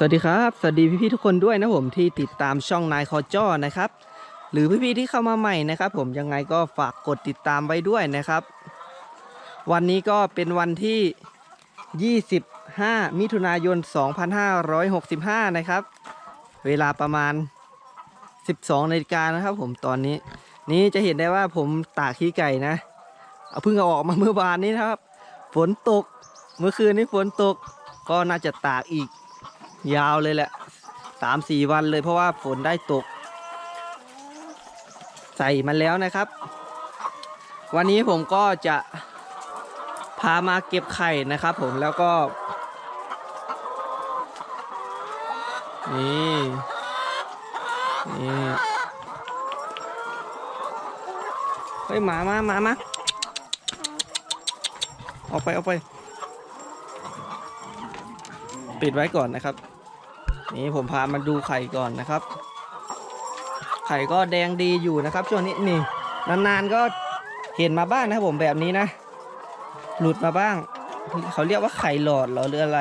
สวัสดีครับ สวัสดีพี่ๆทุกคนด้วยนะผมที่ติดตามช่องนายคอจ้อนะครับ หรือพี่ๆที่เข้ามาใหม่นะครับ ผมยังไงก็ฝากกดติดตามไว้ด้วยนะครับ วันนี้ก็เป็นวันที่ 25 มิถุนายน 2565 นะครับ เวลาประมาณ 12นาฬิกานะครับ ผมตอนนี้ นี่จะเห็นได้ว่าผมตากขี้ไก่นะเอาเพิ่งเอาออกมาเมื่อวานนี้นะครับ ฝนตกเมื่อคืนนี้ฝนตกก็น่าจะตากอีก ยาวเลยแหละสามสี่วันเลยเพราะว่าฝนได้ตก ใส่มันแล้วนะครับ วันนี้ผมก็จะพามาเก็บไข่นะครับผมแล้วก็ นี่ นี่ เฮ้ยหมามาหมามาออกไปออกไป ปิดไว้ก่อนนะครับ นี่ผมพามาดูไข่ก่อนนะครับ ไข่ก็แดงดีอยู่นะครับ ช่วงนี้นี่นานๆก็เห็นมาบ้างนะครับผมแบบนี้นะ หลุดมาบ้าง เขาเรียกว่าไข่หลอดหรอหรืออะไร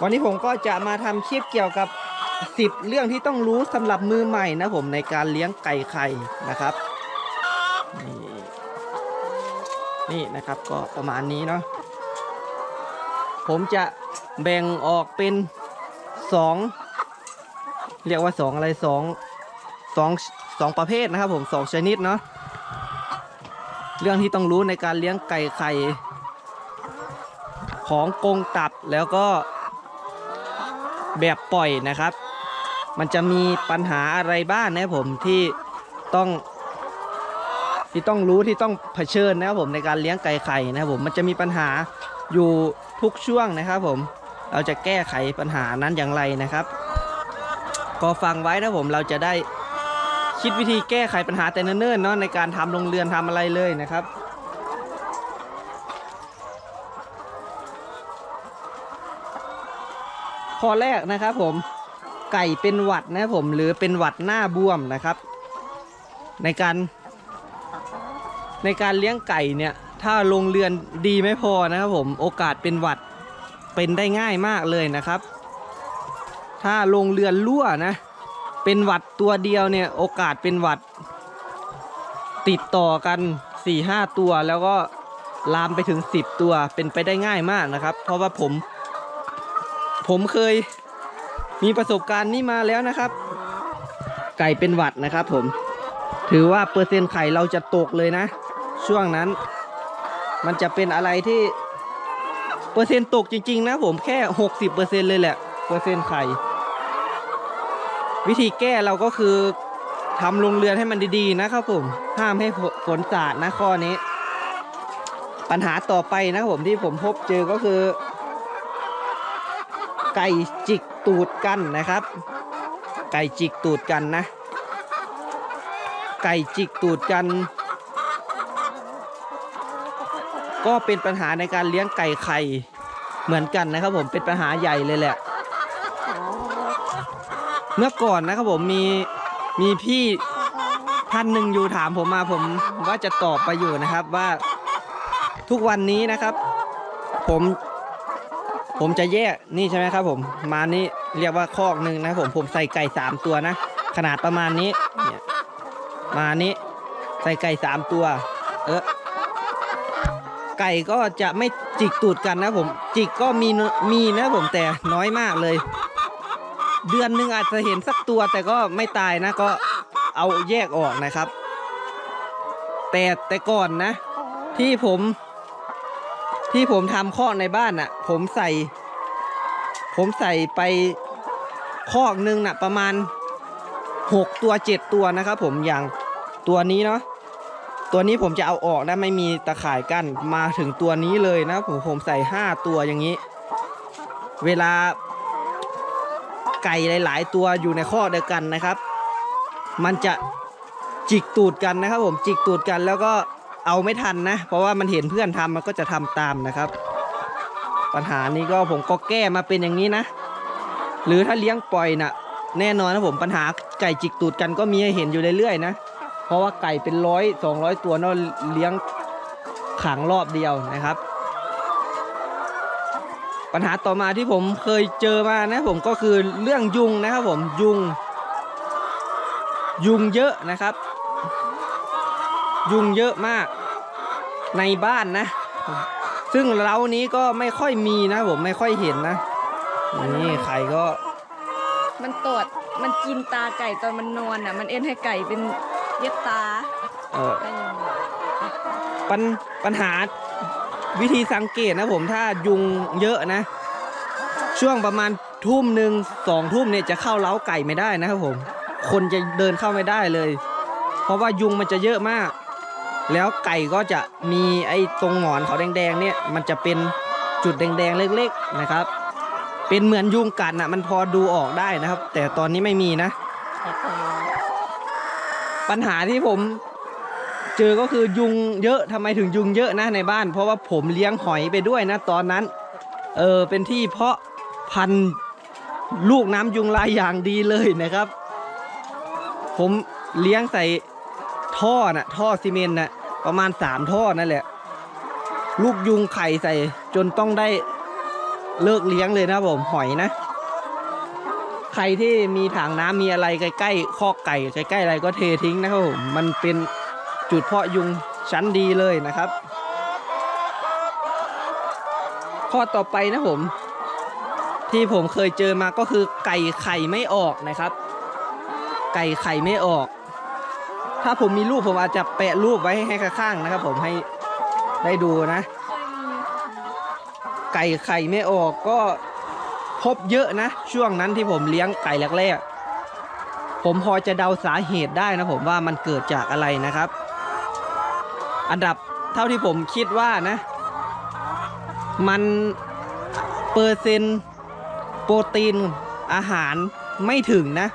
วันนี้ผมก็จะมาทำคลิปเกี่ยวกับ 10 เรื่องที่ต้องรู้สำหรับมือใหม่นะผมในการเลี้ยงไก่ไข่นะครับนี่นี่นะครับก็ประมาณนี้เนาะผมจะแบ่งออกเป็น สองเรียกว่าสองอะไรสองสองสองประเภทนะครับผมสองชนิดเนาะเรื่องที่ต้องรู้ในการเลี้ยงไก่ไข่ ของกงตับแล้วก็แบบปล่อยนะครับ มันจะมีปัญหาอะไรบ้างนะครับผมที่ต้องที่ต้องรู้ที่ต้องเผชิญนะครับผมในการเลี้ยงไก่ไข่นะครับผมมันจะมีปัญหาอยู่ทุกช่วงนะครับผม เราจะแก้ไขปัญหานั้นอย่างไรนะครับ ก็ฟังไว้นะผมเราจะได้คิดวิธีแก้ไขปัญหาแต่เนิ่นๆเนาะในการทำโรงเรือนทำอะไรเลยนะครับข้อแรกนะครับผมไก่เป็นหวัดนะผมหรือเป็นหวัดหน้าบวมนะครับ ในการในการเลี้ยงไก่เนี่ยถ้าโรงเรือนดีไม่พอนะครับผมโอกาสเป็นหวัด เป็นได้ง่ายมากเลยนะครับ ถ้าโรงเรือนรั่วนะ เป็นหวัดตัวเดียวเนี่ยโอกาสเป็นหวัด ติดต่อกัน4-5ตัวแล้วก็ลามไปถึง 10 ตัวเป็นไปได้ง่ายมากนะครับ เพราะว่าผม ผมเคยมีประสบการณ์นี้มาแล้วนะครับ ไก่เป็นหวัดนะครับ ผม ถือว่าเปอร์เซ็นต์ไข่เราจะตกเลยนะ ช่วงนั้น มันจะเป็นอะไรที่ เปอร์เซ็นต์ตกจริง ๆ นะผมแค่ 60%เลยแหละ เปอร์เซ็นต์ไข่ วิธีแก้เราก็คือทำโรงเรือนให้มันดีๆ นะครับผม ห้ามให้ฝนสาดนะข้อนี้ ปัญหาต่อไปนะครับผมที่ผมพบเจอก็คือ ไก่จิกตูดกันนะครับ ไก่จิกตูดกันนะ ไก่จิกตูดกัน ก็เป็นปัญหาในการเลี้ยงไก่ไข่เหมือนกันนะครับผมเป็นปัญหาใหญ่เลยแหละ เมื่อก่อนนะครับผมมีมีพี่ท่านหนึ่งอยู่ถามผมมาผมว่าจะตอบไปอยู่นะครับว่าทุกวันนี้นะครับ ผมผมจะแยกนี่ใช่ไหมครับผมมานี่เรียกว่าคอกหนึ่งนะผมผมใส่ไก่สามตัวนะ ขนาดประมาณนี้เนี่ยมานี้ใส่ไก่สามตัว เออ ไก่ก็จะไม่จิกตูดกันนะผม จิกก็มีมีนะผมแต่น้อยมากเลย เดือนหนึ่งอาจจะเห็นสักตัวแต่ก็ไม่ตายนะก็เอาแยกออกนะครับ แต่แต่ก่อนนะ ที่ผม ที่ผมทำคอกในบ้านน่ะ ผมใส่ ผมใส่ไปคอกหนึ่งน่ะประมาณหกตัวเจ็ดตัวนะครับผมอย่างตัวนี้เนาะ ตัวนี้ผมจะเอาออกนะไม่มีตะข่ายกั้นมาถึงตัวนี้เลยนะผมผมใส่ห้าตัวอย่างนี้ เวลาไก่หลาย ๆ ตัวอยู่ในข้อเดียวกันนะครับ มันจะจิกตูดกันนะครับ ผมจิกตูดกันแล้วก็เอาไม่ทันนะ เพราะว่ามันเห็นเพื่อนทำมันก็จะทำตามนะครับ ปัญหานี้ก็ผมก็แก้มาเป็นอย่างนี้นะ หรือถ้าเลี้ยงปล่อยนะ่ะ แน่นอนนะผมปัญหาไก่จิกตูดกันก็มีให้เห็นอยู่เรื่อยๆนะ เพราะว่าไก่เป็นร้อยสองร้อยตัวเนาะเลี้ยงขังรอบเดียวนะครับ ปัญหาต่อมาที่ผมเคยเจอมานะผมก็คือเรื่องยุงนะครับผมยุง ยุงเยอะนะครับ ยุงเยอะมากในบ้านนะ ซึ่งเรานี้ก็ไม่ค่อยมีนะผมไม่ค่อยเห็นนะนี่ไข่ก็ มันตดมันกินตาไก่ตอนมันนอนอะ มันเอ็นให้ไก่เป็น เย็บตาเอออะไรอย่างเงี้ยปัญปัญหาวิธีสังเกตนะผมถ้ายุงเยอะนะ ช่วงประมาณทุ่มหนึ่งสองทุ่มเนี่ยจะเข้าเล้าไก่ไม่ได้นะครับผม คนจะเดินเข้าไม่ได้เลย เพราะว่ายุงมันจะเยอะมาก แล้วไก่ก็จะมีไอ้ตรงหงอนเขาแดงๆเนี่ยมันจะเป็นจุดแดงๆเล็กๆนะครับ เป็นเหมือนยุงกัดนะมันพอดูออกได้นะครับ แต่ตอนนี้ไม่มีนะ ปัญหาที่ผมเจอก็คือยุงเยอะทำไมถึงยุงเยอะนะในบ้าน เพราะว่าผมเลี้ยงหอยไปด้วยนะตอนนั้น เออเป็นที่เพาะพันธุ์ลูกน้ำยุงลายอย่างดีเลยนะครับ ผมเลี้ยงใส่ท่อนะท่อซีเมนต์นะประมาณสามท่อนั่นแหละ ลูกยุงไข่ใส่จนต้องได้เลิกเลี้ยงเลยนะผมหอยนะ ใครที่มีถังน้ำมีอะไรใกล้ๆคอกไก่ใกล้ๆอะไรก็เททิ้งนะครับผมมันเป็นจุดเพาะยุงชั้นดีเลยนะครับ ข้อต่อไปนะผม ที่ผมเคยเจอมาก็คือไก่ไข่ไม่ออกนะครับ ไก่ไข่ไม่ออก ถ้าผมมีรูปผมอาจจะแปะรูปไว้ให้ข้างๆนะครับ ผมให้ได้ดูนะ ไก่ไข่ไม่ออกก็ พบเยอะนะ ช่วงนั้นที่ผมเลี้ยงไก่แรกๆผมพอจะเดาสาเหตุได้นะผมว่ามันเกิดจากอะไรนะครับ อันดับเท่าที่ผมคิดว่านะ มันเปอร์เซ็นต์โปรตีนอาหารไม่ถึงนะ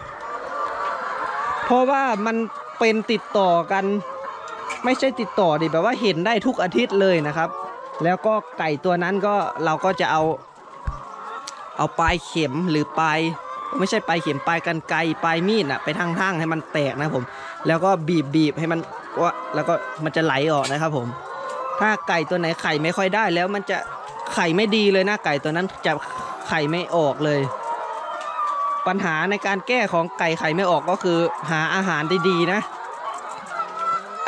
เพราะว่ามันเป็นติดต่อกัน ไม่ใช่ติดต่อดิแบบว่าเห็นได้ทุกอาทิตย์เลยนะครับ แล้วก็ไก่ตัวนั้นก็เราก็จะเอา เอาปลายเข็มหรือปลายไม่ใช่ปลายเข็มปลายกันไกรปลายมีดอะไปทางๆให้มันแตกนะผม แล้วก็บีบบีบให้มันว่าแล้วก็มันจะไหลออกนะครับผม ถ้าไก่ตัวไหนไข่ไม่ค่อยได้แล้วมันจะไข่ไม่ดีเลยนะไก่ตัวนั้นจะไข่ไม่ออกเลย ปัญหาในการแก้ของไก่ไข่ไม่ออกก็คือ หาอาหารดีๆนะ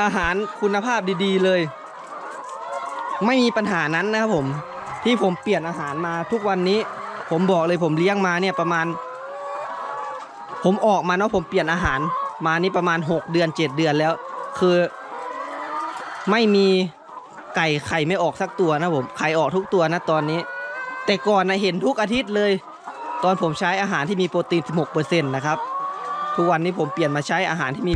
อาหารคุณภาพดีๆเลย ไม่มีปัญหานั้นนะครับผม ที่ผมเปลี่ยนอาหารมาทุกวันนี้ ผมบอกเลยผมเลี้ยงมาเนี่ยประมาณ ผมออกมาเนาะผมเปลี่ยนอาหารมานี่ประมาณ 6 เดือน 7 เดือนแล้ว คือ ไม่มีไก่ไข่ไม่ออกสักตัวนะผมไข่ออกทุกตัวนะตอนนี้ แต่ก่อนนะเห็นทุกอาทิตย์เลย ตอนผมใช้อาหารที่มีโปรตีน 16%นะครับทุกวันนี้ผมเปลี่ยนมาใช้อาหารที่มี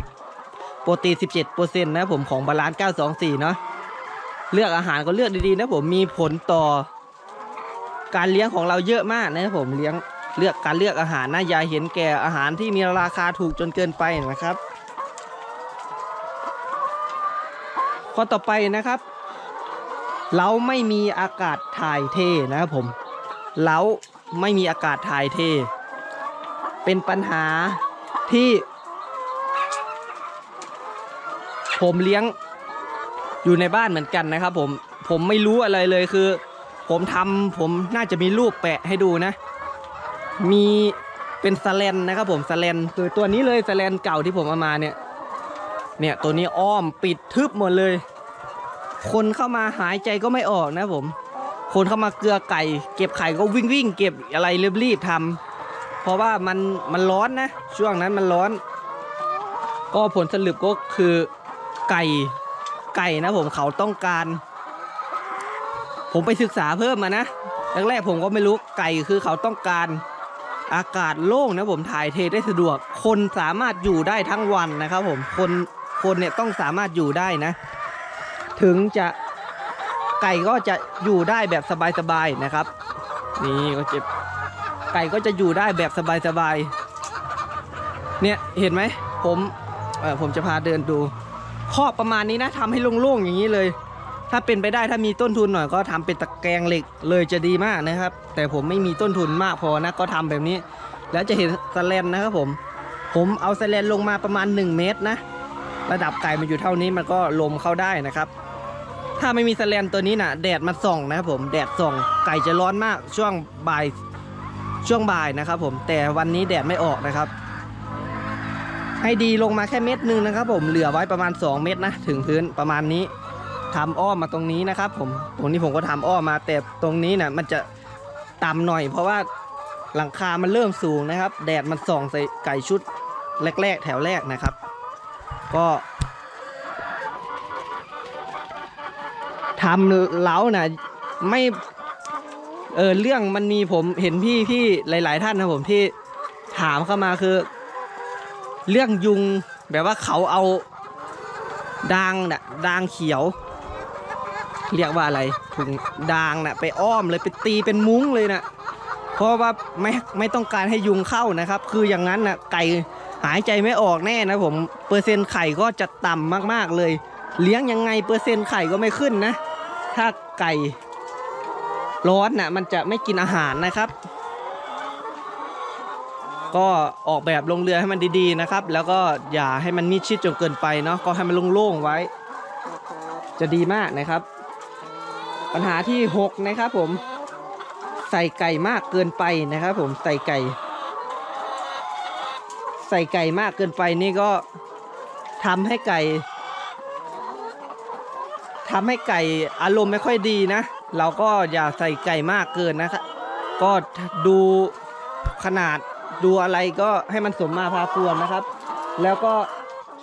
โปรตีน 17%นะผมของบาลานซ์924 เนาะเลือกอาหารก็เลือกดีๆนะผมมีผลต่อ การเลี้ยงของเราเยอะมากนะครับผมเลี้ยงเลือกการเลือกอาหารนะย่าเห็นแก่อาหารที่มีราคาถูกจนเกินไปนะครับข้อต่อไปนะครับ เราไม่มีอากาศถ่ายเทนะครับผมเราไม่มีอากาศถ่ายเท เป็นปัญหาที่ ผมเลี้ยงอยู่ในบ้านเหมือนกันนะครับ ผมผมไม่รู้อะไรเลยคือ ผมทำผมน่าจะมีรูปแปะให้ดูนะ มีเป็นสแลนนะครับผมสแลนคือตัวนี้เลยสแลนเก่าที่ผมเอามาเนี่ย เนี่ยตัวนี้อ้อมปิดทึบหมดเลย คนเข้ามาหายใจก็ไม่ออกนะผม คนเข้ามาเกลือไก่ เก็บไข่ก็วิ่งวิ่งเก็บอะไรรีบๆทำเพราะว่ามันมันร้อนนะช่วงนั้นมันร้อน ก็ผลสรุปก็คือไก่ไก่นะผมเขาต้องการ ผมไปศึกษาเพิ่มมานะแรกๆผมก็ไม่รู้ไก่คือเขาต้องการอากาศโล่งนะผมถ่ายเทได้สะดวก คนสามารถอยู่ได้ทั้งวันนะครับผมคนคนเนี่ยต้องสามารถอยู่ได้นะ ถึงจะไก่ก็จะอยู่ได้แบบสบายๆนะครับ นี่ก็เจะไก่ก็จะอยู่ได้แบบสบายๆเนี่ยเห็นไหมผมเออผมจะพาเดินดูครอบประมาณนี้นะทำให้โล่งๆอย่างนี้เลย ถ้าเป็นไปได้ถ้ามีต้นทุนหน่อยก็ทำเป็นตะแกรงเหล็กเลยจะดีมากนะครับ แต่ผมไม่มีต้นทุนมากพอนะก็ทำแบบนี้ แล้วจะเห็นสแลนนะครับผม ผมเอาสแลนลงมาประมาณ 1 เมตรนะ ระดับไก่มันอยู่เท่านี้มันก็ลมเข้าได้นะครับ ถ้าไม่มีสแลนตัวนี้น่ะ แดดมันส่องนะครับผมแดดส่องไก่จะร้อนมากช่วงบ่ายช่วงบ่ายนะครับผมแต่วันนี้แดดไม่ออกนะครับ ให้ดีลงมาแค่เม็ดหนึงนะครับ ผมเหลือไว้ประมาณ 2 เม็ดนะ ถึงพื้นประมาณนี้ ทำอ้อมมาตรงนี้นะครับ ผมตรงนี้ผมก็ทำอ้อมมาแต่ตรงนี้น่ะมันจะต่ำหน่อย เพราะว่าหลังคามันเริ่มสูงนะครับ แดดมันส่องใส่ไก่ชุดแรกๆ แถวแรกนะครับ ก็ทำเล้าน่ะไม่เออเรื่องมันมีผมเห็นพี่พี่หลาย ๆ ท่านนะผมที่ถามเข้ามาคือ เรื่องยุงแบบว่าเขาเอาดางน่ะดางเขียว เรียกว่าอะไรถุงดางน่ะไปอ้อมเลยไปตีเป็นมุ้งเลยน่ะเพราะว่าไม่ไม่ต้องการให้ยุงเข้านะครับ คืออย่างนั้นน่ะไก่หายใจไม่ออกแน่นะผมเปอร์เซ็นต์ไข่ก็จะต่ำมากๆเลย เลี้ยงยังไงเปอร์เซ็นต์ไข่ก็ไม่ขึ้นนะ ถ้าไก่ร้อนน่ะมันจะไม่กินอาหารนะครับ ก็ออกแบบลงเรือให้มันดีๆนะครับ แล้วก็อย่าให้มันมิดชิดจนเกินไปเนาะก็ให้มันโล่งๆไว้ จะดีมากนะครับ ปัญหาที่ 6 นะครับผม ใส่ไก่มากเกินไปนะครับผมใส่ไก่ ใส่ไก่มากเกินไปนี่ก็ทำให้ไก่ทำให้ไก่อารมณ์ไม่ค่อยดีนะ เราก็อย่าใส่ไก่มากเกินนะครับก็ดูขนาดดูอะไรก็ให้มันสมมาพาควรนะครับ แล้วก็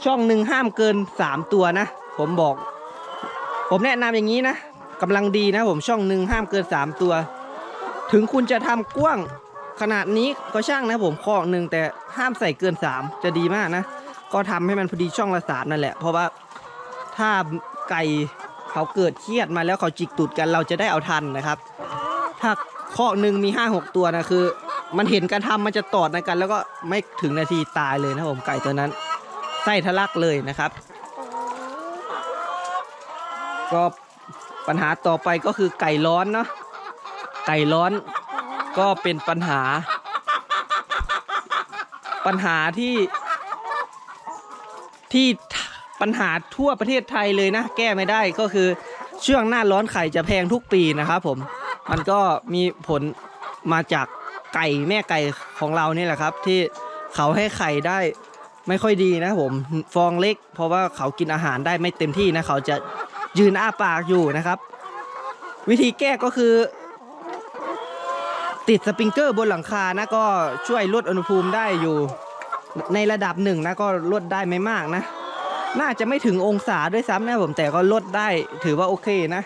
ช่องหนึ่งห้ามเกิน 3 ตัวนะ ผมบอก ผมแนะนำอย่างนี้นะ กำลังดีนะผมช่องหนึ่งห้ามเกิน 3 ตัว ถึงคุณจะทำกว้างขนาดนี้ก็ช่างนะผมข้อหนึ่งแต่ห้ามใส่เกิน 3 จะดีมากนะ ก็ทำให้มันพอดีช่องละสามนั่นแหละ เพราะว่าถ้าไก่เขาเกิดเครียดมาแล้วเขาจิกตูดกันเราจะได้เอาทันนะครับ ถ้าข้อหนึ่งมี 5 6 ตัวนะคือ มันเห็นการทำมันจะตอดในกัน แล้วก็ไม่ถึงนาทีตายเลยนะผมไก่ตัวนั้นไส้ทะลักเลยนะครับ ก็ ปัญหาต่อไปก็คือไก่ร้อนเนาะไก่ร้อนก็เป็นปัญหา ปัญหาที่ ที่ปัญหาทั่วประเทศไทยเลยนะ แก้ไม่ได้ก็คือช่วงหน้าร้อนไข่จะแพงทุกปีนะครับผมมันก็มีผลมาจากไก่แม่ไก่ของเรานี่แหละครับ ที่เขาให้ไข่ได้ไม่ค่อยดีนะผมฟองเล็ก เพราะว่าเขากินอาหารได้ไม่เต็มที่นะเขาจะ ยืนอ้าปากอยู่นะครับ วิธีแก้ก็คือ ติดสปริงเกอร์บนหลังคานะก็ช่วยลดอุณหภูมิได้อยู่ ในระดับหนึ่งนะก็ลดได้ไม่มากนะ น่าจะไม่ถึงองศาด้วยซ้ำนะผมแต่ก็ลดได้ถือว่าโอเคนะ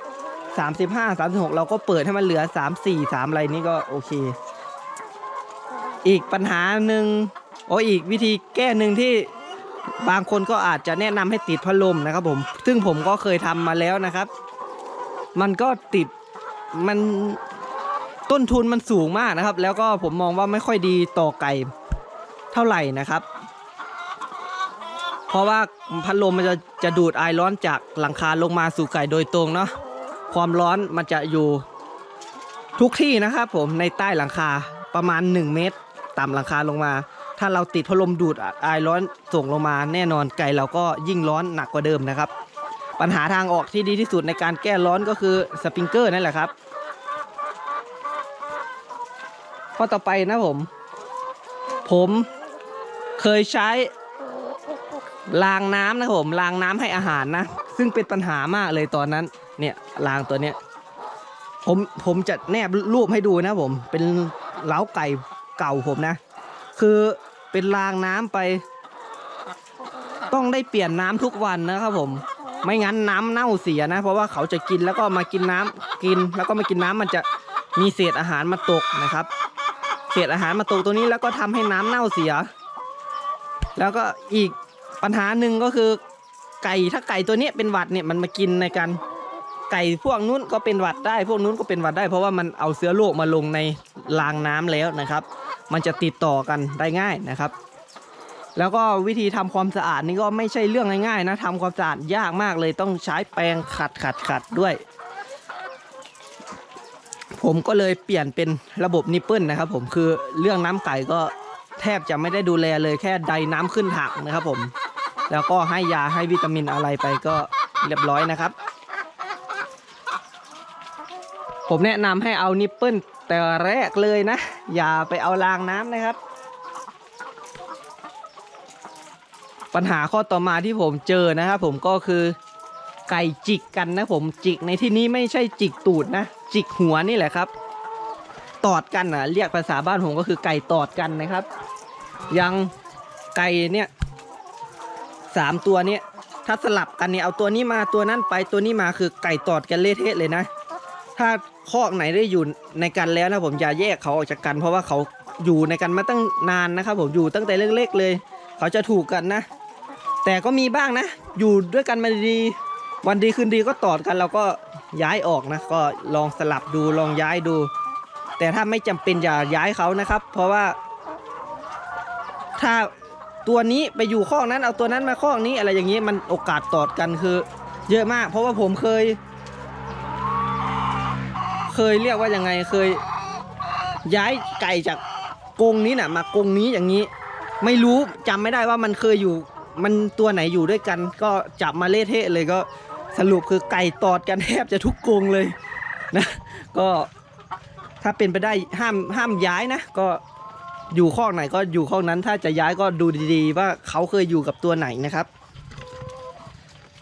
35 36 เราก็เปิดให้มันเหลือ 3 4 3 อะไรนี่ก็โอเค อีกปัญหาหนึ่งโอ้อีกวิธีแก้หนึ่งที่ บางคนก็อาจจะแนะนำให้ติดพัดลมนะครับผม ซึ่งผมก็เคยทำมาแล้วนะครับ มันก็ติดมันต้นทุนมันสูงมากนะครับ แล้วก็ผมมองว่าไม่ค่อยดีต่อไก่เท่าไหร่นะครับ เพราะว่าพัดลมมันจะจะดูดไอร้อนจากหลังคาลงมาสู่ไก่โดยตรงเนาะความร้อนมันจะอยู่ทุกที่นะครับผมในใต้หลังคาประมาณ 1 เมตรต่ำหลังคาลงมา ถ้าเราติดพัดลมดูดไอร้อนส่งลงมาแน่นอนไก่เราก็ยิ่งร้อนหนักกว่าเดิมนะครับ ปัญหาทางออกที่ดีที่สุดในการแก้ร้อนก็คือสปริงเกอร์นั่นแหละครับข้อต่อไปนะผม ผมเคยใช้รางน้ำนะผมรางน้ำให้อาหารนะ ซึ่งเป็นปัญหามากเลยตอนนั้น เนี่ยรางตัวเนี้ยผมผมจะแนบรูปให้ดูนะผม เป็นเล้าไก่เก่าผมนะ คือ เป็นรางน้ำไป ต้องได้เปลี่ยนน้ำทุกวันนะครับผม ไม่งั้นน้ำเน่าเสียนะ เพราะว่าเขาจะกินแล้วก็มากินน้ำกิน แล้วก็มากินน้ำมันจะมีเศษอาหารมาตกนะครับ เศษอาหารมาตกตัวนี้แล้วก็ทำให้น้ำเน่าเสีย แล้วก็อีกปัญหาหนึ่งก็คือไก่ถ้าไก่ตัวนี้เป็นหวัดเนี่ยมันมากินในการไก่พวกนู้นก็เป็นหวัดได้ พวกนู้นก็เป็นหวัดได้ เพราะว่ามันเอาเชื้อโรคมาลงในรางน้ำแล้วนะครับ มันจะติดต่อกันได้ง่ายนะครับ แล้วก็วิธีทำความสะอาดนี่ก็ไม่ใช่เรื่องง่ายๆนะทำความสะอาดยากมากเลยต้องใช้แปรงขัดขัดขัดด้วย ผมก็เลยเปลี่ยนเป็นระบบนิปเปิลนะครับ ผมคือเรื่องน้ำไก่ก็แทบจะไม่ได้ดูแลเลยแค่ใดน้ำขึ้นถังนะครับผมแล้วก็ให้ยาให้วิตามินอะไรไปก็เรียบร้อยนะครับ ผมแนะนำให้เอานิปเปิลแต่แรกเลยนะ อย่าไปเอารางน้ำนะครับ ปัญหาข้อต่อมาที่ผมเจอนะครับผมก็คือไก่จิกกันนะผมจิกในที่นี้ไม่ใช่จิกตูดนะ จิกหัวนี่แหละครับ ตอดกันนะเรียกภาษาบ้านผมก็คือไก่ตอดกันนะครับ ยังไก่เนี่ยสามตัวเนี้ยถ้าสลับกันเนี่ยเอาตัวนี้มาตัวนั้นไปตัวนี้มาคือไก่ตอดกันเละเทะเลยนะ ถ้าคอกไหนได้อยู่ในกันแล้วนะผมอย่าแยกเขาออกจากกัน เพราะว่าเขาอยู่ในกันมาตั้งนานนะครับผมอยู่ตั้งแต่เล็กๆเลย เขาจะถูกกันนะ แต่ก็มีบ้างนะ อยู่ด้วยกันมาดีวันดีคืนดีก็ตอดกันเราก็ย้ายออกนะ ก็ลองสลับดูลองย้ายดู แต่ถ้าไม่จำเป็นอย่าย้ายเขานะครับ เพราะว่า ถ้าตัวนี้ไปอยู่ข้อกนั้นเอาตัวนั้นมาข้อกนี้อะไรอย่างนี้มันโอกาสตอดกันคือ เยอะมาก เพราะว่าผมเคย เคยเรียกว่ายังไงเคย ย้ายไก่จากกรงนี้น่ะ มากรงนี้อย่างนี้ ไม่รู้จำไม่ได้ว่ามันเคยอยู่ มันตัวไหนอยู่ด้วยกัน ก็จับมาเละเทะเลยก็สรุปคือไก่ตอดกันแทบจะทุกกรงเลยนะก็ถ้าเป็นไปได้ห้ามห้ามย้ายนะ ก็อยู่ข้อไหนก็อยู่ข้อนั้นถ้าจะย้ายก็ดูดีๆ ว่าเขาเคยอยู่กับตัวไหนนะครับ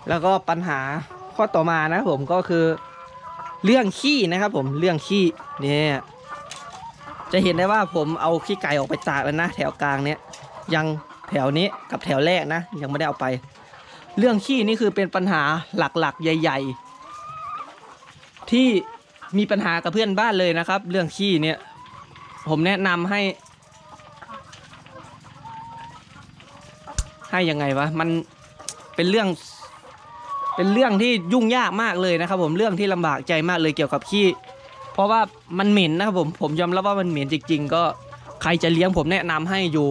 แล้วก็ปัญหาข้อต่อมานะผมก็คือ เรื่องขี้นะครับผมเรื่องขี้เนี่ยจะเห็นได้ว่าผมเอาขี้ไก่ออกไปตากแล้วนะ แถวกลางเนี้ยยังแถวนี้กับแถวแรกนะ ยังไม่ได้เอาไป เรื่องขี้นี่คือเป็นปัญหาหลักๆ ใหญ่ ๆ ที่มีปัญหากับเพื่อนบ้านเลยนะครับ เรื่องขี้เนี่ย ผมแนะนำให้ ให้ยังไงวะมันเป็นเรื่อง เป็นเรื่องที่ยุ่งยากมากเลยนะครับ ผมเรื่องที่ลำบากใจมากเลยเกี่ยวกับขี้ เพราะว่ามันเหม็นนะครับผมผมยอมรับว่ามันเหม็นจริง ๆ ก็ใครจะเลี้ยงผมแนะนำให้อยู่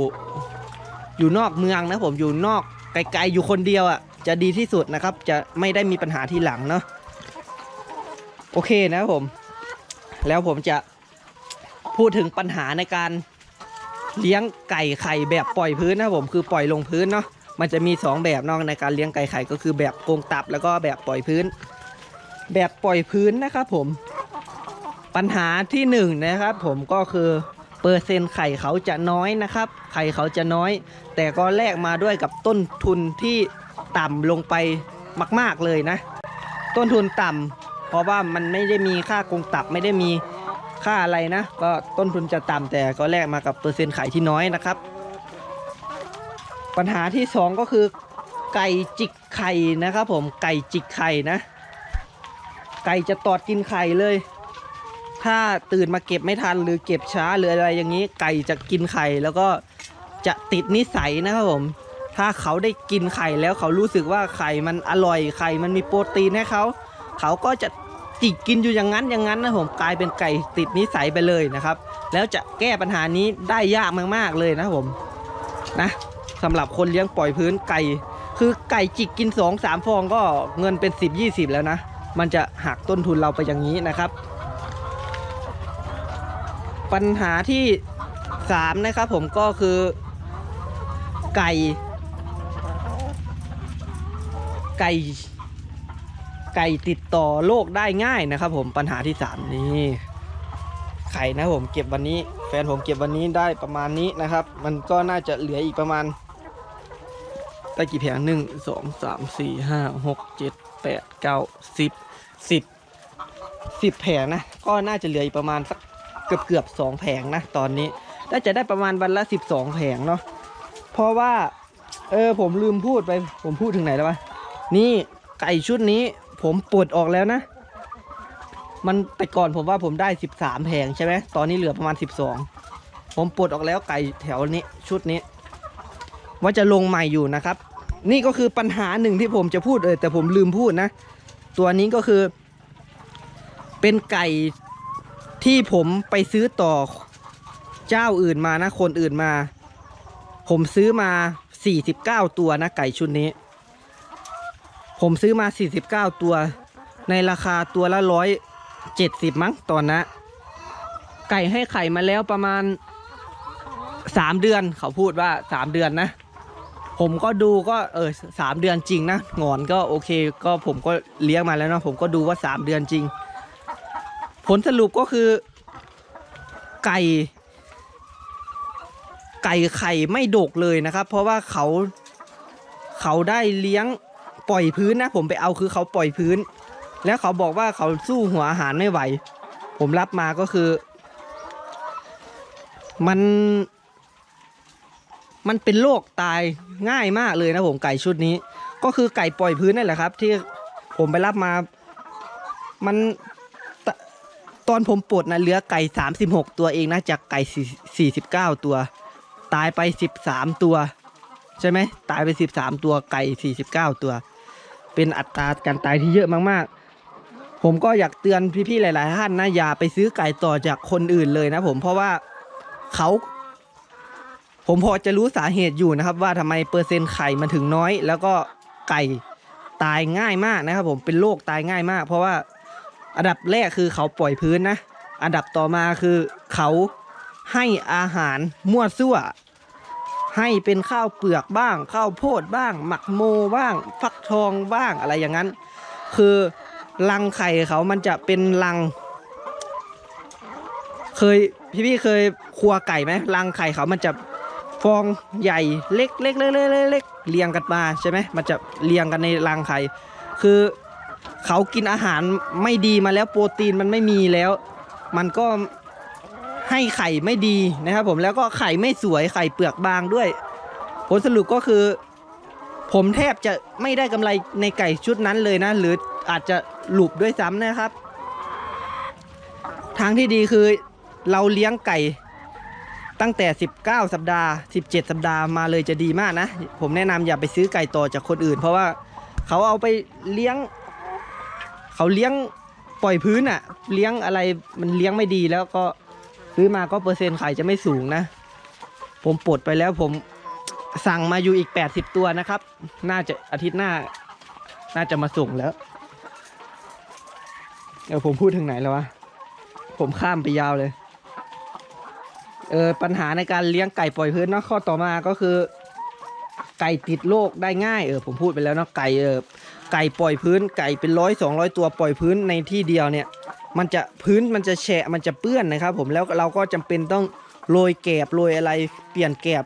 อยู่นอกเมืองนะผมอยู่นอกไกลๆอยู่คนเดียวอะจะดีที่สุดนะครับ จะไม่ได้มีปัญหาที่หลังเนาะโอเคนะครับผม แล้วผมจะพูดถึงปัญหาในการเลี้ยงไก่ไข่แบบปล่อยพื้นนะครับผมคือปล่อยลงพื้นเนาะ มันจะมี 2 แบบนอกในการเลี้ยงไก่ไข่ก็คือแบบกรงตับแล้วก็แบบปล่อยพื้น แบบปล่อยพื้นนะครับผม ปัญหาที่1นงนะครับผมก็คือเปอร์เซ็นต์ไข่เขาจะน้อยนะครับ ไข่เขาจะน้อย แต่ก็แลกมาด้วยกับต้นทุนที่ต่ำลงไปมาก ๆเลยนะ ต้นทุนต่ำเพราะว่ามันไม่ได้มีค่ากรงตับไม่ได้มีค่าอะไรนะ ก็ต้นทุนจะต่ำแต่ก็แลกมากับเปอร์เซ็นต์ไข่ที่น้อยนะครับ ปัญหาที่สองก็คือไก่จิกไข่นะครับผมไก่จิกไข่นะ ไก่จะตอดกินไข่เลย ถ้าตื่นมาเก็บไม่ทันหรือเก็บช้าหรืออะไรอย่างนี้ ไก่จะกินไข่แล้วก็จะติดนิสัยนะครับผม ถ้าเขาได้กินไข่แล้วเขารู้สึกว่าไข่มันอร่อยไข่มันมีโปรตีนให้เขาเขาก็จะจิกกินอยู่อย่างนั้นอย่างนั้นนะผมกลายเป็นไก่ติดนิสัยไปเลยนะครับ แล้วจะแก้ปัญหานี้ได้ยากมากๆเลยนะผมนะ สำหรับคนเลี้ยงปล่อยพื้นไก่ คือไก่จิกกิน2อสามฟองก็เงินเป็น 10 20 แล้วนะ มันจะหักต้นทุนเราไปอย่างนี้นะครับ ปัญหาที่ 3 นะครับผมก็คือไก่ ไก่ ไก่ติดต่อโรคได้ง่ายนะครับผมปัญหาที่ 3 นี่ไข่นะผมเก็บวันนี้ แฟนผมเก็บวันนี้ได้ประมาณนี้นะครับ มันก็น่าจะเหลืออีกประมาณ ได้กี่แผงหนึ่งสองสามสี่ห้าหกเจ็ดแปดเก้าสิบสิบสิบแผงนะ ก็น่าจะเหลืออีกประมาณสักเกือบเกือบสองแผงนะ ตอนนี้น่าจะได้ประมาณวันละสิบสองแผงเนาะเพราะว่า เออผมลืมพูดไป ผมพูดถึงไหนแล้ววะนี่ไก่ชุดนี้ผมปลดออกแล้วนะ มันแต่ก่อนผมว่าผมได้สิบสามแผงใช่ไหมตอนนี้เหลือประมาณสิบสองผมปลดออกแล้วไก่แถวนี้ชุดนี้ ว่าจะลงใหม่อยู่นะครับ นี่ก็คือปัญหาหนึ่งที่ผมจะพูดเออแต่ผมลืมพูดนะ ตัวนี้ก็คือ เป็นไก่ที่ผมไปซื้อต่อเจ้าอื่นมานะ คนอื่นมา ผมซื้อมา 49 ตัวนะ ไก่ชุดนี้ ผมซื้อมา 49 ตัว ในราคาตัวละร้อยเจ็ดสิบมั้งตอนนะ ไก่ให้ไข่มาแล้วประมาณ3เดือนเขาพูดว่า3เดือนนะ ผมก็ดูก็เออสามเดือนจริงนะหงอนก็โอเค ก็ผมก็เลี้ยงมาแล้วเนาะผมก็ดูว่า3เดือนจริง ผลสรุปก็คือ ไก่ ไก่ไข่ไม่ดกเลยนะครับ เพราะว่าเขาเขาได้เลี้ยงปล่อยพื้นนะ ผมไปเอาคือเขาปล่อยพื้น แล้วเขาบอกว่าเขาสู้หัวอาหารไม่ไหว ผมรับมาก็คือ มัน มันเป็นโรคตายง่ายมากเลยนะผมไก่ชุดนี้ ก็คือไก่ปล่อยพื้นนั่นแหละครับ ที่ผมไปรับมา มันตตอนผมปลดนะเหลือไก่ 36 ตัวเองนะจากไก่ 49 ตัว ตายไป 13 ตัว ใช่ไหมตายไป 13 ตัวไก่ 49 ตัว เป็นอัตราการตายที่เยอะมากๆผมก็อยากเตือนพี่ๆหลาย ๆ ท่านนะอย่าไปซื้อไก่ต่อจากคนอื่นเลยนะผมเพราะว่าเขา ผมพอจะรู้สาเหตุอยู่นะครับ ว่าทำไมเปอร์เซ็นต์ไข่มันถึงน้อย แล้วก็ไก่ตายง่ายมากนะครับ ผมเป็นโรคตายง่ายมาก เพราะว่าอันดับแรกคือเขาปล่อยพื้นนะ อันดับต่อมาคือเขาให้อาหารมั่วซั่ว ให้เป็นข้าวเปลือกบ้าง ข้าวโพดบ้าง หมักโมบ้าง ฟักทองบ้างอะไรอย่างนั้น คือรังไข่เขามันจะเป็นรัง เคยพี่พี่ๆเคยครัวไก่ไหมรังไข่เขามันจะ ฟองใหญ่เล็กเล็กเล็กเล็กเล็กเล็กเรียงกันมาใช่ไหมมันจะเรียงกันในรังไข่คือเขากินอาหารไม่ดีมาแล้วโปรตีนมันไม่มีแล้ว มันก็ให้ไข่ไม่ดีนะครับผมแล้วก็ไข่ไม่สวยไข่เปลือกบางด้วย ผลสรุปก็คือ ผมแทบจะไม่ได้กำไรในไก่ชุดนั้นเลยนะ หรืออาจจะหลุบด้วยซ้ำนะครับ ทางที่ดีคือเราเลี้ยงไก่ ตั้งแต่ 19 สัปดาห์ 17 สัปดาห์มาเลยจะดีมากนะ ผมแนะนำอย่าไปซื้อไก่ต่อจากคนอื่น เพราะว่าเขาเอาไปเลี้ยง เขาเลี้ยงปล่อยพื้นอะเลี้ยงอะไรมันเลี้ยงไม่ดีแล้วก็ซื้อมาก็เปอร์เซ็นต์ไข่จะไม่สูงนะ ผมปลดไปแล้วผมสั่งมาอยู่อีก 80 ตัวนะครับ น่าจะอาทิตย์หน้า น่าจะมาส่งแล้วเดี๋ยวผมพูดถึงไหนแล้ววะ ผมข้ามไปยาวเลย เออปัญหาในการเลี้ยงไก่ปล่อยพื้นเนาะข้อต่อมาก็คือ ไก่ติดโรคได้ง่ายเออผมพูดไปแล้วเนาะไก่เออไก่ปล่อยพื้นไก่เป็นร้อยสองร้อยตัวปล่อยพื้นในที่เดียวเนี่ย มันจะพื้นมันจะแฉะมันจะเปื้อนนะครับ ผมแล้วเราก็จำเป็นต้องโรยแกบโรยอะไรเปลี่ยนแกบ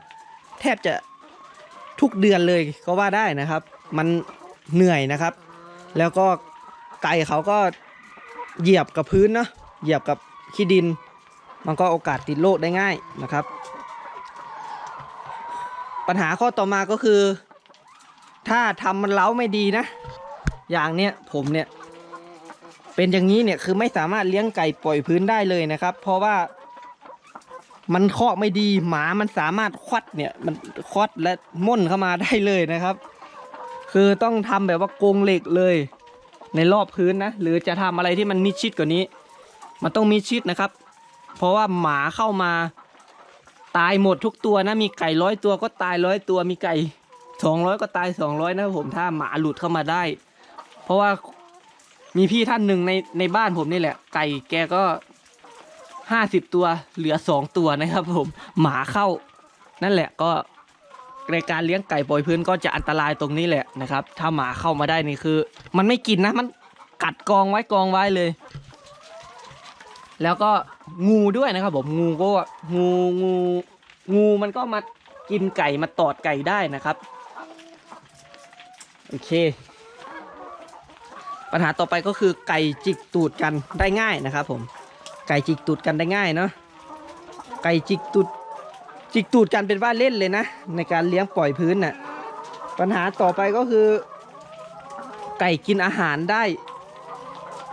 แทบจะทุกเดือนเลยก็ว่าได้นะครับ มันเหนื่อยนะครับ แล้วก็ไก่เขาก็เหยียบกับพื้นเนาะเหยียบกับขี้ดิน มันก็โอกาสติดโรคได้ง่ายนะครับ ปัญหาข้อต่อมาก็คือ ถ้าทำมันเล้าไม่ดีนะ อย่างเนี้ยผมเนี่ยเป็นอย่างนี้เนี่ยคือไม่สามารถเลี้ยงไก่ปล่อยพื้นได้เลยนะครับ เพราะว่ามันเคาะไม่ดีหมามันสามารถควัดเนี่ยมันควัดและม่นเข้ามาได้เลยนะครับ คือต้องทำแบบว่ากรงเหล็กเลย ในรอบพื้นนะ หรือจะทำอะไรที่มันมิดชิดกว่านี้ มันต้องมิดชิดนะครับ เพราะว่าหมาเข้ามาตายหมดทุกตัวนะ มีไก่ร้อยตัวก็ตายร้อยตัว มีไก่สองร้อยก็ตายสองร้อยนะครับผมถ้าหมาหลุดเข้ามาได้ เพราะว่ามีพี่ท่านหนึ่งในในบ้านผมนี่แหละ ไก่แกก็ห้าสิบตัวเหลือสองตัวนะครับ ผมหมาเข้า นั่นแหละก็ในการเลี้ยงไก่ปล่อยพื้นก็จะอันตรายตรงนี้แหละนะครับ ถ้าหมาเข้ามาได้นี่คือ มันไม่กินนะมันกัดกองไว้กองไว้เลย แล้วก็ งูด้วยนะครับผมงูก็งูงูงูมันก็มากินไก่มาตอดไก่ได้นะครับโอเค ปัญหาต่อไปก็คือไก่จิกตูดกันได้ง่ายนะครับผมไก่จิกตูดกันได้ง่ายเนาะไก่จิกตูดจิกตูดกันเป็นว่าเล่นเลยนะ ในการเลี้ยงปล่อยพื้นน่ะปัญหาต่อไปก็คือ ไก่กินอาหารได้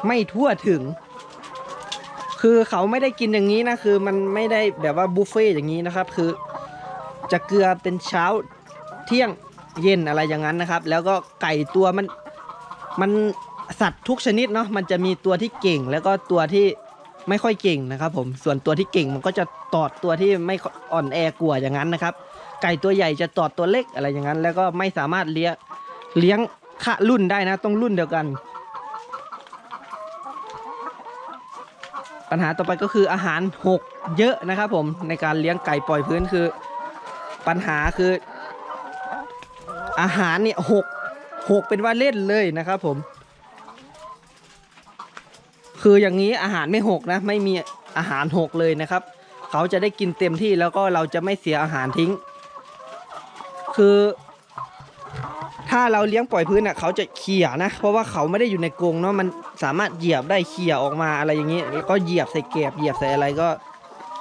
ไม่ทั่วถึง คือเขาไม่ได้กินอย่างนี้นะคือมันไม่ได้แบบว่าบุฟเฟ่ต์อย่างนี้นะครับ คือจะเกลือเป็นเช้าเที่ยงเย็นอะไรอย่างนั้นนะครับ แล้วก็ไก่ตัวมันมันสัตว์ทุกชนิดเนาะมันจะมีตัวที่เก่ง แล้วก็ตัวที่ไม่ค่อยเก่งนะครับ ผมส่วนตัวที่เก่งมันก็จะตอดตัวที่ไม่อ่อนแอกลัวอย่างนั้นนะครับ ไก่ตัวใหญ่จะตอดตัวเล็กอะไรอย่างนั้น แล้วก็ไม่สามารถเลี้ยงเลี้ยงคะรุ่นได้นะต้องรุ่นเดียวกัน ปัญหาต่อไปก็คืออาหารหกเยอะนะครับผมในการเลี้ยงไก่ปล่อยพื้นคือ ปัญหาคือ อาหารเนี่ยหกหกเป็นว่าเล่นเลยนะครับผม คืออย่างนี้อาหารไม่หกนะ ไม่มีอาหารหกเลยนะครับ เขาจะได้กินเต็มที่แล้วก็เราจะไม่เสียอาหารทิ้ง คือ ถ้าเราเลี้ยงปล่อยพื้นอะเขาจะเขี่ยนะ เพราะว่าเขาไม่ได้อยู่ในกรงเนาะมันสามารถเหยียบได้เขี่ยออกมาอะไรอย่างนี้แล้วก็เหยียบใส่แกบเหยียบใส่อะไรก็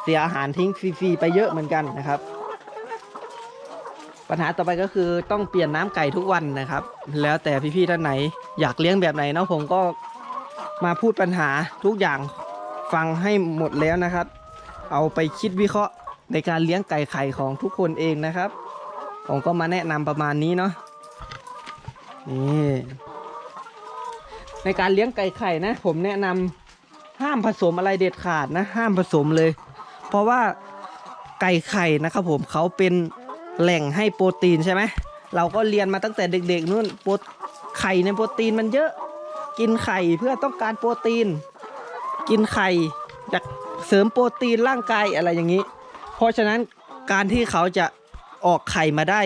เสียอาหารทิ้งฟรีๆไปเยอะเหมือนกันนะครับ ปัญหาต่อไปก็คือต้องเปลี่ยนน้ำไก่ทุกวันนะครับ แล้วแต่พี่ๆท่านไหน อยากเลี้ยงแบบไหนเนาะผมก็มาพูดปัญหาทุกอย่างฟังให้หมดแล้วนะครับ เอาไปคิดวิเคราะห์ในการเลี้ยงไก่ไข่ของทุกคนเองนะครับ ผมก็มาแนะนำประมาณนี้เนาะ นี่ในการเลี้ยงไก่ไข่นะ ผมแนะนำห้ามผสมอะไรเด็ดขาดนะ ห้ามผสมเลย เพราะว่าไก่ไข่นะครับผมเขาเป็นแหล่งให้โปรตีนใช่ไหมเราก็เรียนมาตั้งแต่เด็กๆนู่นโปรไข่ในโปรตีนมันเยอะ กินไข่เพื่อต้องการโปรตีน กินไข่อยากเสริมโปรตีนร่างกายอะไรอย่างนี้ เพราะฉะนั้นการที่เขาจะออกไข่มาได้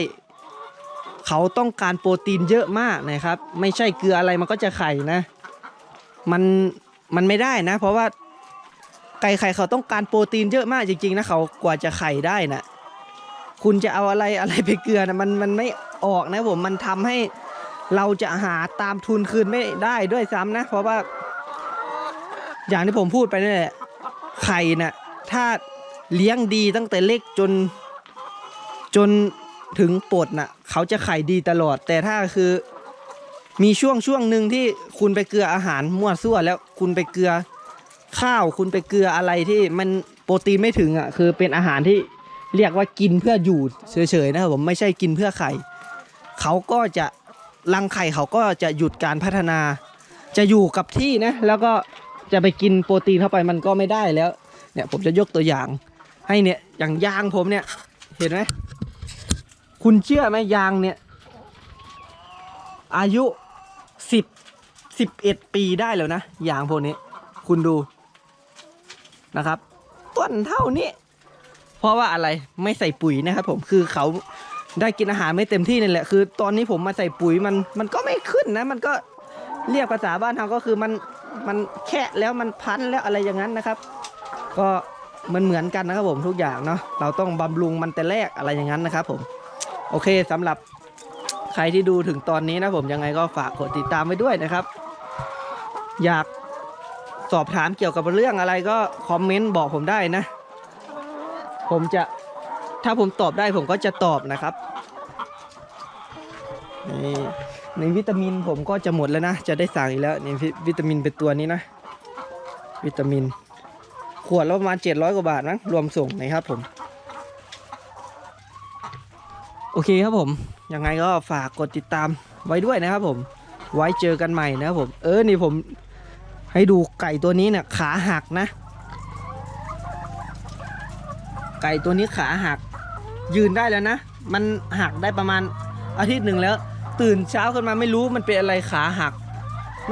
เขาต้องการโปรตีนเยอะมากนะครับ ไม่ใช่เกลืออะไรมันก็จะไข่นะ มันมันไม่ได้นะ เพราะว่าไก่ไข่เขาต้องการโปรตีนเยอะมากจริงๆนะเขากว่าจะไข่ได้นะคุณจะเอาอะไรอะไรไปเกลือนะมันมันไม่ออกนะผมมันทำให้เราจะหาตามทุนคืนไม่ได้ด้วยซ้ำนะ เพราะว่า อย่างที่ผมพูดไปนี่แหละไข่น่ะถ้าเลี้ยงดีตั้งแต่เล็กจนจน ถึงปลดน่ะ เขาจะไข่ดีตลอด แต่ถ้าคือมีช่วงช่วงหนึ่งที่คุณไปเกลืออาหารมั่วซั่วแล้วคุณไปเกลือข้าวคุณไปเกลืออะไรที่มันโปรตีนไม่ถึงอะคือเป็นอาหารที่เรียกว่ากินเพื่ออยู่เฉยๆนะครับผมไม่ใช่กินเพื่อไข่ เขาก็จะรังไข่เขาก็จะหยุดการพัฒนา จะอยู่กับที่นะแล้วก็จะไปกินโปรตีนเข้าไปมันก็ไม่ได้แล้ว เนี่ยผมจะยกตัวอย่างให้เนี่ยอย่างยางผมเนี่ยเห็นไหม คุณเชื่อไหมยางเนี่ย อายุสิบสิบเอ็ดปีได้แล้วนะ ยางพวกนี้ คุณดูนะครับต้นเท่านี้ เพราะว่าอะไรไม่ใส่ปุ๋ยนะครับผมคือเขาได้กินอาหารไม่เต็มที่นี่แหละคือ ตอนนี้ผมมาใส่ปุ๋ยมันมันก็ไม่ขึ้นนะ มันก็เรียกภาษาบ้านเราก็คือมันมันแค่แล้วมันพันแล้วอะไรอย่างนั้นนะครับ ก็มันเหมือนกันนะครับผมทุกอย่างเนาะเราต้องบำรุงมันแต่แรกอะไรอย่างนั้นนะครับผม โอเคสำหรับใครที่ดูถึงตอนนี้นะผมยังไงก็ฝากกดติดตามไว้ด้วยนะครับ อยากสอบถามเกี่ยวกับเรื่องอะไรก็คอมเมนต์บอกผมได้นะ ผมจะถ้าผมตอบได้ผมก็จะตอบนะครับนี่ในวิตามินผมก็จะหมดแล้วนะ จะได้สั่งอีกแล้วนี่วิตามินเป็นตัวนี้นะ วิตามิน ขวดละประมาณ700 กว่าบาทนะรวมส่งนะครับผม โอเคครับผมยังไงก็ฝากกดติดตามไว้ด้วยนะครับผมไว้เจอกันใหม่นะครับผมเออนี่ผมให้ดูไก่ตัวนี้เนี่ยขาหักนะ ไก่ตัวนี้ขาหัก ยืนได้แล้วนะ มันหักได้ประมาณอาทิตย์หนึ่งแล้ว ตื่นเช้าขึ้นมาไม่รู้มันเป็นอะไรขาหัก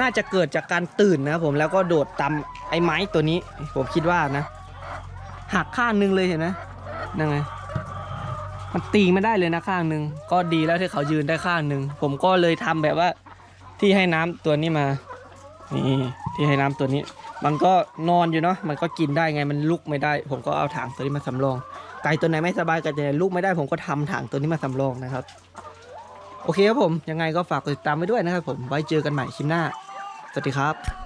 น่าจะเกิดจากการตื่นนะผมแล้วก็โดดตำไอ้ไม้ตัวนี้ ผมคิดว่านะ หักข้างหนึงเลยเห็นไหมนั่นไง มันตีไม่ได้เลยนะข้างหนึ่งก็ดีแล้วที่เขายืนได้ข้างหนึ่งผมก็เลยทำแบบว่า ที่ให้น้ำตัวนี้มานี่ที่ให้น้ำตัวนี้ มันก็นอนอยู่เนาะมันก็กินได้ไงมันลุกไม่ได้ ผมก็เอาถังตัวนี้มาสำรองไก่ตัวไหนไม่สบายไก่ตัวไหนลุกไม่ได้ผมก็ทำถังตัวนี้มาสำรองนะครับ โอเคครับผมยังไงก็ฝากติดตามไว้ด้วยนะครับ ผมไว้เจอกันใหม่คลิปหน้าสวัสดีครับ